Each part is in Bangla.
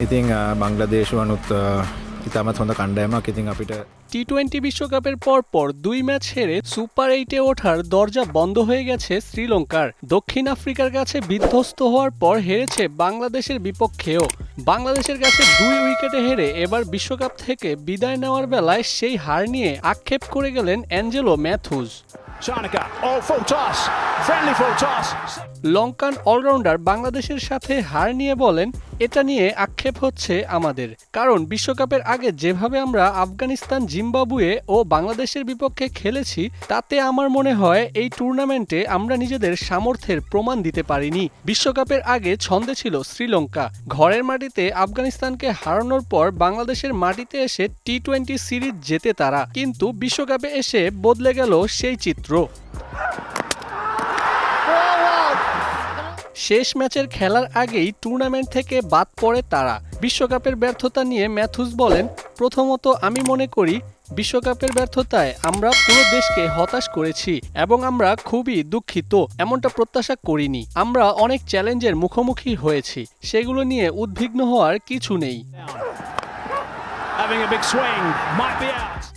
ඉතිං බංගලදේශ වනුත් ඉතාමත් හොඳ කණ්ඩෑමක් ඉතිං අපිට টি টোয়েন্টি বিশ্বকাপের পরপর দুই ম্যাচ হেরে সুপার এইটে ওঠার দরজা বন্ধ হয়ে গেছে শ্রীলঙ্কার দক্ষিণ আফ্রিকার কাছে বিধ্বস্ত হওয়ার পর হেরেছে বাংলাদেশের বিপক্ষেও বাংলাদেশের কাছে দুই উইকেটে হেরে এবার বিশ্বকাপ থেকে বিদায় নেওয়ার বেলায় সেই হার নিয়ে আক্ষেপ করে গেলেন Angelo Mathews Chanaka. Oh, full toss. Friendly full toss. Lankan allrounder বাংলাদেশের সাথে হার নিয়ে বলেন এটা নিয়ে আক্ষেপ হচ্ছে আমাদের। কারণ বিশ্বকাপের আগে যেভাবে আমরা আফগানিস্তান, জিম্বাবুয়ে ও বাংলাদেশের বিপক্ষে খেলেছি, তাতে আমার মনে হয় এই টুর্নামেন্টে আমরা নিজেদের সামর্থ্যের প্রমাণ দিতে পারিনি। বিশ্বকাপের আগে ছন্দে ছিল শ্রীলঙ্কা। ঘরের মাটিতে আফগানিস্তানকে হারানোর পর বাংলাদেশের মাটিতে এসে টি টোয়েন্টি সিরিজ জেতে তারা। কিন্তু বিশ্বকাপে এসে বদলে গেল সেই চিত্র। শেষ ম্যাচের খেলার আগেই টুর্নামেন্ট থেকে বাদ পড়ে তারা। বিশ্বকাপের ব্যর্থতা নিয়ে ম্যাথুস বলেন, প্রথমত আমি মনে করি বিশ্বকাপের ব্যর্থতায় আমরা পুরো দেশকে হতাশ করেছি এবং আমরা খুবই দুঃখিত। এমনটা প্রত্যাশা করিনি। আমরা অনেক চ্যালেঞ্জের মুখোমুখি হয়েছি। সেগুলো নিয়ে উদ্বিগ্ন হওয়ার কিছু নেই।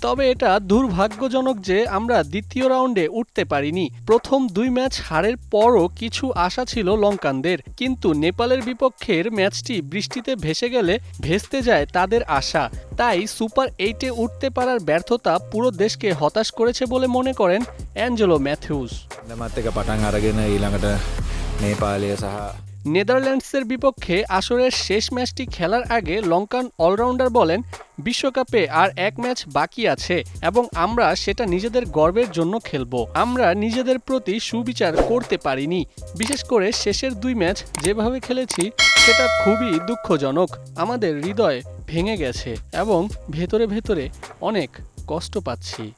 তবে এটা দুর্ভাগ্যজনক যে আমরা দ্বিতীয় রাউন্ডে উঠতে পারিনি। প্রথম দুই ম্যাচ হারের পরও কিছু আশা ছিল লঙ্কানদের। কিন্তু নেপালের বিপক্ষের ম্যাচটি বৃষ্টিতে ভেসে গেলে ভেস্তে যায় তাদের আশা। তাই সুপার এইটে উঠতে পারার ব্যর্থতা পুরো দেশকে হতাশ করেছে বলে মনে করেন অ্যাঞ্জেলো ম্যাথিউস। নেপাল নেদারল্যান্ডসের বিপক্ষে আসরের শেষ ম্যাচটি খেলার আগে লঙ্কান অলরাউন্ডার বলেন, বিশ্বকাপে আর এক ম্যাচ বাকি আছে এবং আমরা সেটা নিজেদের গর্বের জন্য খেলব। আমরা নিজেদের প্রতি সুবিচার করতে পারিনি। বিশেষ করে শেষের দুই ম্যাচ যেভাবে খেলেছি, সেটা খুবই দুঃখজনক। আমাদের হৃদয় ভেঙে গেছে এবং ভেতরে ভেতরে অনেক কষ্ট পাচ্ছি।